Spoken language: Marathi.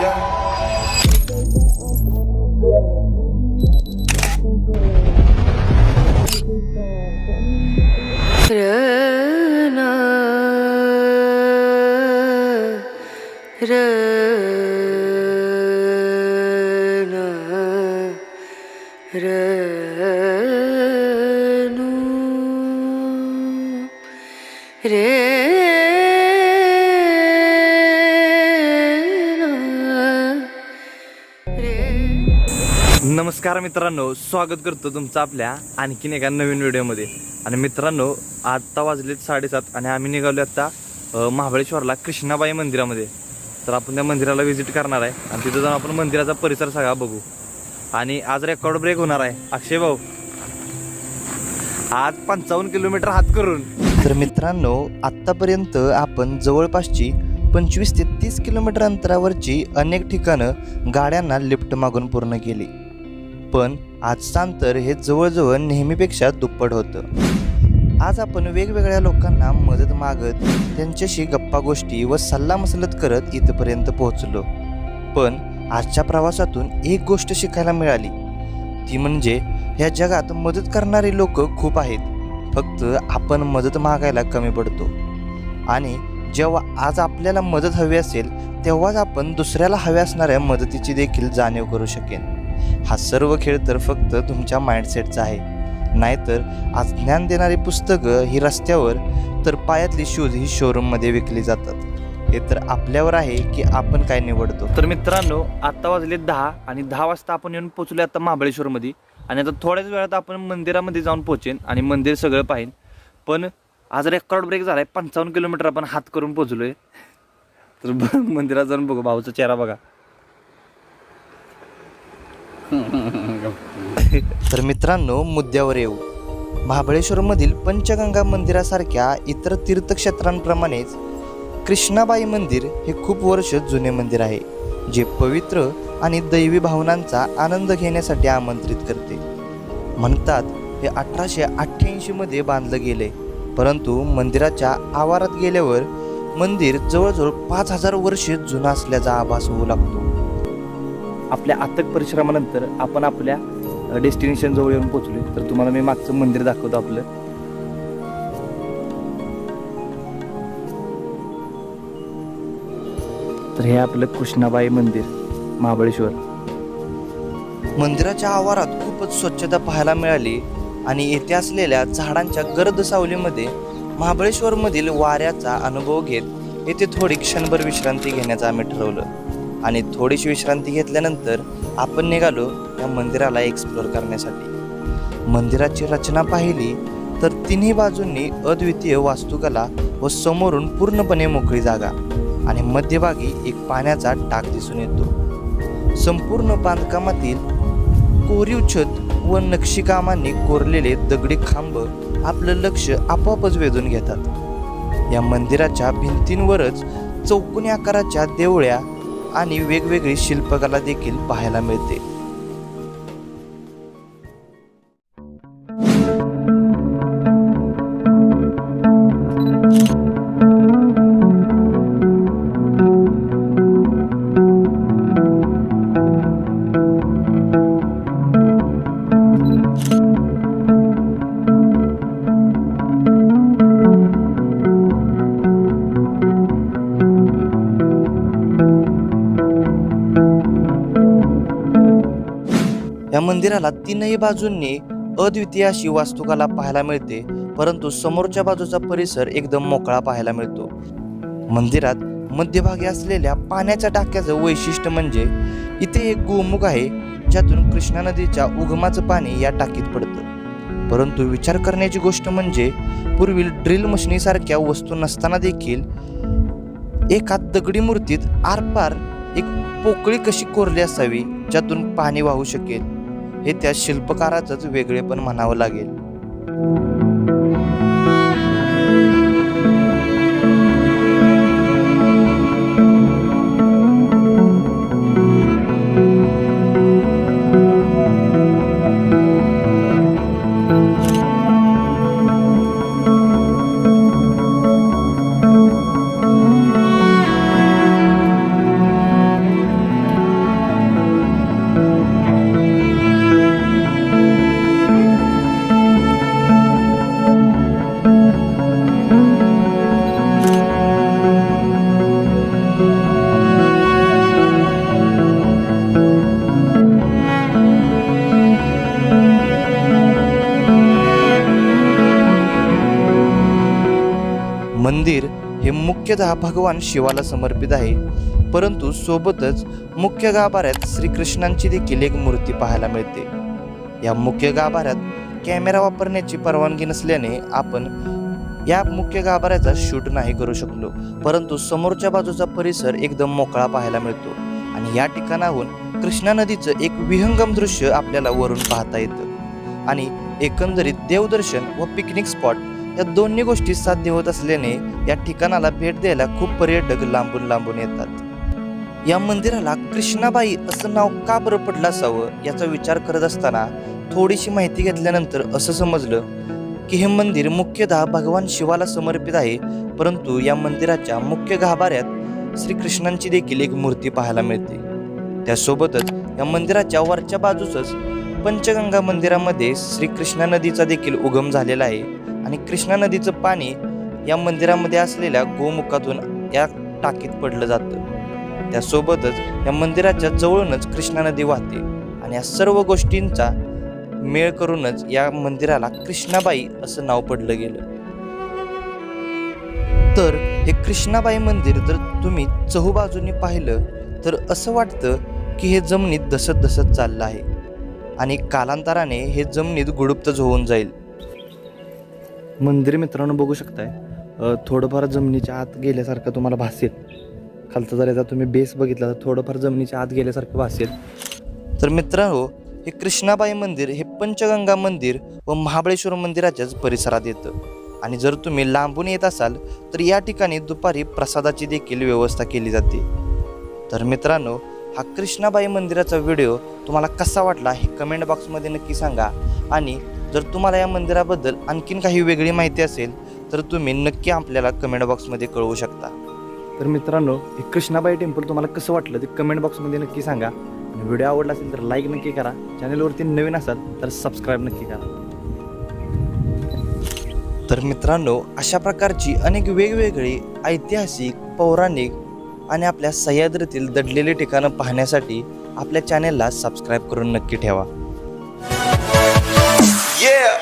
Yeah. नमस्कार मित्रांनो स्वागत करतो तुमचं आपल्या आणखीन एका नवीन व्हिडिओमध्ये. आणि मित्रांनो आत्ता वाजलेत साडेसात आणि आम्ही निघालो आत्ता महाबळेश्वरला कृष्णाबाई मंदिरामध्ये. तर आपण त्या मंदिराला व्हिजिट करणार आहे आणि तिथं जाऊन आपण मंदिराचा परिसर सगळा बघू. आणि आज रेकॉर्ड ब्रेक होणार आहे. अक्षय भाऊ आज पंचावन्न किलोमीटर हात करून. तर मित्रांनो आत्तापर्यंत आपण जवळपासची पंचवीस ते तीस किलोमीटर अंतरावरची अनेक ठिकाणं गाड्यांना लिफ्ट मागून पूर्ण केली. पण आजचं अंतर हे जवळजवळ नेहमीपेक्षा दुप्पट होतं. आज आपण वेगवेगळ्या लोकांना मदत मागत त्यांच्याशी गप्पा गोष्टी व सल्लामसलत करत इथपर्यंत पोहोचलो. पण आजच्या प्रवासातून एक गोष्ट शिकायला मिळाली. ती म्हणजे ह्या जगात मदत करणारी लोक खूप आहेत. फक्त आपण मदत मागायला कमी पडतो. आणि जेव्हा आज आपल्याला मदत हवी असेल तेव्हाच आपण दुसऱ्याला हव्या असणाऱ्या मदतीची देखील जाणीव करू शकेन. हा सर्व खेळ तर फक्त तुमच्या माइंडसेटचा आहे. नाहीतर आज ज्ञान देणारी पुस्तकं ही रस्त्यावर तर पायातली शूज ही शोरूममध्ये विकली जातात. हे तर आपल्यावर आहे की आपण काय निवडतो. तर मित्रांनो आत्ता वाजले दहा आणि दहा वाजता आपण येऊन पोचलो आता महाबळेश्वरमध्ये. आणि आता थोड्याच वेळात आपण मंदिरामध्ये जाऊन पोचेन आणि मंदिर सगळं पाहिन. पण आज रेकॉर्ड ब्रेक झाला आहे पंचावन्न किलोमीटर आपण हात करून पोचलो आहे तर ब- मंदिरात जाऊन बघू भाऊचा चेहरा बघा. तर मित्रांनो मुद्द्यावर येऊ. महाबळेश्वरमधील पंचगंगा मंदिरासारख्या इतर तीर्थक्षेत्रांप्रमाणेच कृष्णाबाई मंदिर हे खूप वर्ष जुने मंदिर आहे जे पवित्र आणि दैवी भावनांचा आनंद घेण्यासाठी आमंत्रित करते. म्हणतात हे अठराशे अठ्ठ्याऐंशीमध्ये बांधलं गेले परंतु मंदिराच्या आवारात गेल्यावर मंदिर जवळजवळ पाच हजार वर्षे जुनं असल्याचा आभास होऊ लागतो. आपल्या अथक परिश्रमानंतर आपण आपल्या डेस्टिनेशन जवळ येऊन पोचलोय तर तुम्हाला मी मागचं मंदिर दाखवतो आपलं. तर हे आपलं कृष्णाबाई मंदिर महाबळेश्वर. मंदिराच्या आवारात खूपच स्वच्छता पाहायला मिळाली आणि येथे असलेल्या झाडांच्या गर्द सावलीमध्ये महाबळेश्वरमधील वाऱ्याचा अनुभव घेत येथे थोडी क्षणभर विश्रांती घेण्याचं आम्ही ठरवलं. आणि थोडीशी विश्रांती घेतल्यानंतर आपण निघालो या मंदिराला एक्सप्लोर करण्यासाठी. मंदिराची रचना पाहिली तर तिन्ही बाजूंनी अद्वितीय वास्तुकला व समोरून पूर्णपणे मोकळी जागा आणि मध्यभागी एक पाण्याचा टाक दिसून येतो. संपूर्ण बांधकामातील कोरीव छत व नक्षीकामांनी कोरलेले दगडी खांब आपलं लक्ष आपोआपच वेधून घेतात. या मंदिराच्या भिंतींवरच चौकोनी आकाराच्या देवळ्या आणि वेगवेगळी शिल्पकला देखील पाहायला मिळते. या मंदिराला तीनही बाजूंनी अद्वितीय अशी वास्तुकला पाहायला मिळते परंतु समोरच्या बाजूचा परिसर एकदम मोकळा पाहायला मिळतो. मंदिरात मध्यभागी असलेल्या पाण्याच्या टाक्याचं वैशिष्ट्य म्हणजे इथे एक गोमुख आहे ज्यातून कृष्णा नदीच्या उगमाचं पाणी या टाकीत पडतं. परंतु विचार करण्याची गोष्ट म्हणजे पूर्वी ड्रिल मशिनीसारख्या वस्तू नसताना देखील एका दगडी मूर्तीत आरपार एक पोकळी कशी कोरली असावी ज्यातून पाणी वाहू शकेल? हे त्या शिल्पकाराचंच वेगळेपण म्हणावं लागेल. मंदिर हे मुख्यतः भगवान शिवाला समर्पित आहे. परंतु सोबतच मुख्य गाभाऱ्यात श्रीकृष्णांची देखील एक मूर्ती पाहायला मिळते. या मुख्य गाभाऱ्यात कॅमेरा वापरण्याची परवानगी नसल्याने आपण या मुख्य गाभाऱ्याचा शूट नाही करू शकलो. परंतु समोरच्या बाजूचा परिसर एकदम मोकळा पाहायला मिळतो आणि या ठिकाणाहून कृष्णा नदीचं एक विहंगम दृश्य आपल्याला वरून पाहता येतं. आणि एकंदरीत देवदर्शन व पिकनिक स्पॉट या दोन्ही गोष्टी साध्य होत असल्याने या ठिकाणाला भेट द्यायला खूप पर्यटक लांबून लांबून येतात. या मंदिराला कृष्णाबाई असं नाव का बरं पडलं असावं याचा विचार करत असताना थोडीशी माहिती घेतल्यानंतर असं समजलं की हे मंदिर मुख्यतः भगवान शिवाला समर्पित आहे परंतु या मंदिराच्या मुख्य गाभाऱ्यात श्रीकृष्णांची देखील एक मूर्ती पाहायला मिळते. त्यासोबतच या मंदिराच्या वरच्या बाजूसच पंचगंगा मंदिरामध्ये श्रीकृष्णा नदीचा देखील उगम झालेला आहे. आणि कृष्णा नदीचं पाणी या मंदिरामध्ये असलेल्या गोमुखातून या टाकीत पडलं जातं. त्यासोबतच या मंदिराच्या जवळूनच कृष्णा नदी वाहते. आणि या सर्व गोष्टींचा मेळ करूनच या मंदिराला कृष्णाबाई असं नाव पडलं गेलं. तर हे कृष्णाबाई मंदिर जर तुम्ही चहूबाजूनी पाहिलं तर असं वाटतं की हे जमिनीत धसत धसत चाललं आहे. आणि कालांतराने हे जमिनीत गुडुप्तच होऊन जाईल. मंदिर मित्रांनो बघू शकताय. थोडंफार जमिनीच्या आत गेल्यासारखं तुम्हाला भासेल खालचा जर याचा तुम्ही बेस बघितला तर थोडंफार जमिनीच्या आत गेल्यासारखं भासेल तर मित्रांनो हे कृष्णाबाई मंदिर हे पंचगंगा मंदिर व महाबळेश्वर मंदिराच्याच परिसरात येतं. आणि जर तुम्ही लांबून येत असाल तर या ठिकाणी दुपारी प्रसादाची देखील व्यवस्था केली जाते. तर मित्रांनो हा कृष्णाबाई मंदिराचा व्हिडिओ तुम्हाला कसा वाटला हे कमेंट बॉक्समध्ये नक्की सांगा. आणि जर तुम्हाला या मंदिराबद्दल आणखीन काही वेगळी माहिती असेल तर तुम्ही नक्की आपल्याला कमेंट बॉक्समध्ये कळवू शकता. तर मित्रांनो हे कृष्णाबाई टेम्पल तुम्हाला कसं वाटलं ते कमेंट बॉक्समध्ये नक्की सांगा. आणि व्हिडिओ आवडला असेल तर लाईक नक्की करा. चॅनलवरती नवीन असाल तर सबस्क्राईब नक्की करा. तर मित्रांनो अशा प्रकारची अनेक वेगवेगळी ऐतिहासिक पौराणिक आणि आपल्या सह्याद्रीतील दडलेली ठिकाणं पाहण्यासाठी आपल्या चॅनेलला सबस्क्राईब करून नक्की ठेवा Yeah.